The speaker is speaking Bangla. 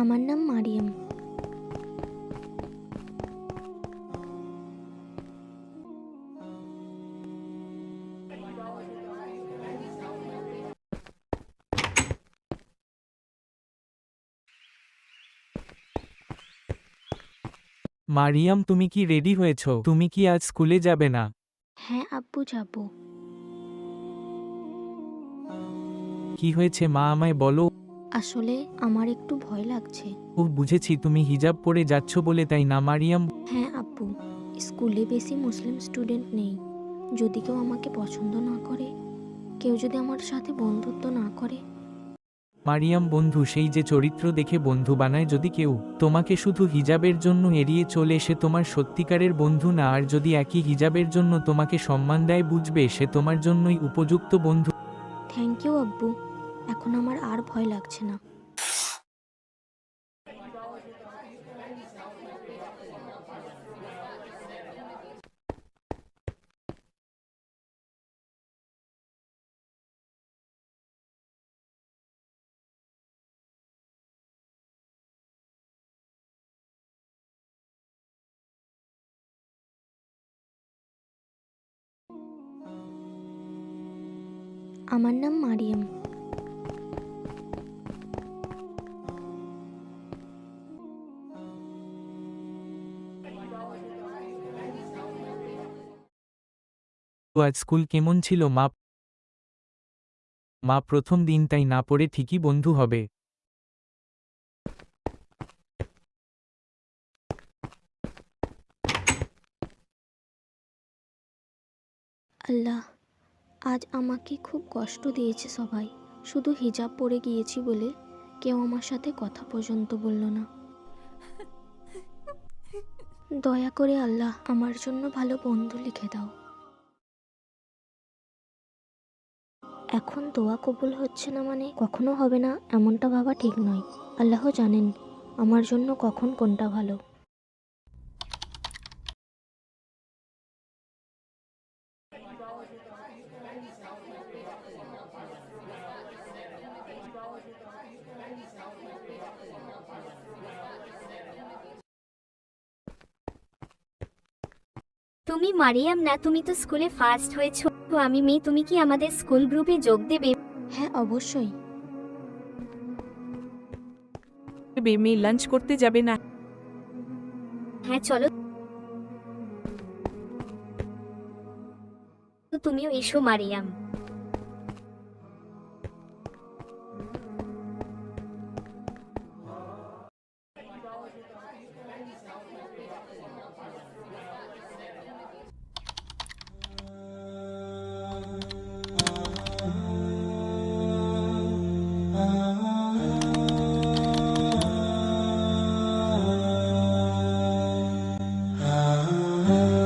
আমার নাম মারিয়াম। মারিয়াম তুমি কি রেডি হয়েছ? তুমি কি আজ স্কুলে যাবে না? হ্যাঁ আব্বু যাব। কি হয়েছে মা আমায় বলো। আসলে আমার একটু ভয় লাগছে। ও বুঝেছি তুমি হিজাব পরে যাচ্ছ বলে তাই না মারিয়াম? হ্যাঁ আব্বু স্কুলে বেশি মুসলিম স্টুডেন্ট নেই। যদি কেউ আমাকে পছন্দ না করে কেউ যদি আমার সাথে বন্ধুত্ব না করে। মারিয়াম বন্ধু সেই যে চরিত্র দেখে বন্ধু বানায় যদি কেউ তোমাকে শুধু হিজাবের জন্য এড়িয়ে চলে সে তোমার সত্যিকারের বন্ধু না আর যদি একই হিজাবের জন্য তোমাকে সম্মান দেয় বুঝবে সে তোমার জন্যই উপযুক্ত বন্ধু। থ্যাংক ইউ আব্বু। এখন আমার আর ভয় লাগছে না। আমার নাম মারিয়াম। আজ স্কুল কেমন ছিল, মা? মা, প্রথম দিন তাই না পড়ে ঠিকই বন্ধু হবে। আল্লাহ, আজ আমাকে খুব কষ্ট দিয়েছে সবাই। শুধু হিজাব পরে গিয়েছি বলে কেউ আমার সাথে কথা পর্যন্ত বলল না। দয়া করে আল্লাহ আমার জন্য ভালো বন্ধু লিখে দাও। এখন দোয়া কবুল হচ্ছে না মানে কখনো হবে না, এমনটা ভাবা ঠিক নয়। আল্লাহ জানেন আমার জন্য কখন কোনটা ভালো। তুমি মারিয়াম না তুমি তো স্কুলে ফার্স্ট হয়েছো। তো আমি মেয়ে তুমি কি আমাদের স্কুল গ্রুপে যোগ দেবে? হ্যাঁ অবশ্যই। মেয়ে লাঞ্চ করতে যাবে না। হ্যাঁ চলো। তো তুমিও এসো মারিয়াম। Oh.